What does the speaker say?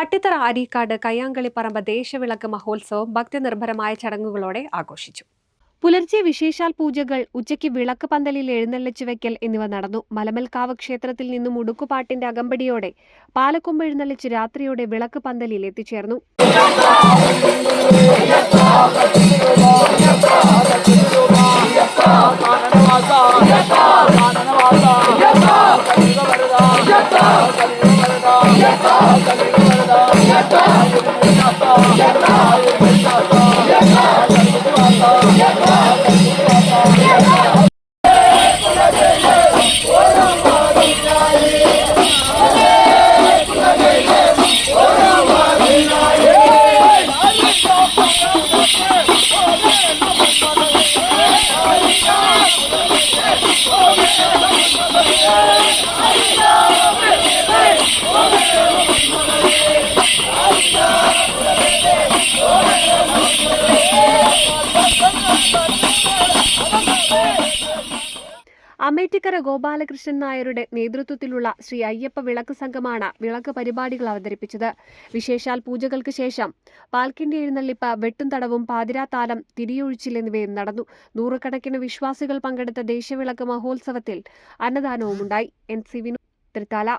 പട്ടിത്തറ അരീക്കാട് കയ്യാങ്കളിപ്പറമ്പ് ദേശവിളക്ക് മഹോത്സവം ഭക്തിനിർഭരമായ ചടങ്ങുകളോടെ ആഘോഷിച്ചു പുലർച്ചെ വിശേഷാൽ പൂജകൾ ഉച്ചയ്ക്ക് വിളക്ക് പന്തലിൽ എഴുന്നള്ളിച്ചു വെക്കൽ എന്നിവ നടന്നു മലമൽക്കാവ് ക്ഷേത്രത്തിൽ നിന്നും ഉടുക്കുപാട്ടിന്റെ അകമ്പടിയോടെ പാലക്കൊമ്പ് എഴുന്നള്ളിച്ച് രാത്രിയോടെ വിളക്ക് പന്തലിൽ എത്തിച്ചേർന്നു Yes. അമേറ്റിക്കര ഗോപാലകൃഷ്ണൻ നായരുടെ നേതൃത്വത്തിലുള്ള ശ്രീ അയ്യപ്പ വിളക്ക് സംഘമാണ് വിളക്ക് പരിപാടികൾ അവതരിപ്പിച്ചത്. വിശേഷാൽ പൂജകൾക്ക് ശേഷം പാൽക്കിന്റെ എഴുന്നള്ളിപ്പ് വെട്ടും തടവും പാതിരാത്താലം തിരിയൊഴിച്ചിൽ എന്നിവയും നടന്നു. നൂറുകണക്കിന് വിശ്വാസികൾ പങ്കെടുത്ത ദേശവിളക്ക് മഹോത്സവത്തിൽ അന്നദാനവുമുണ്ടായി. N C Vinu Thrithala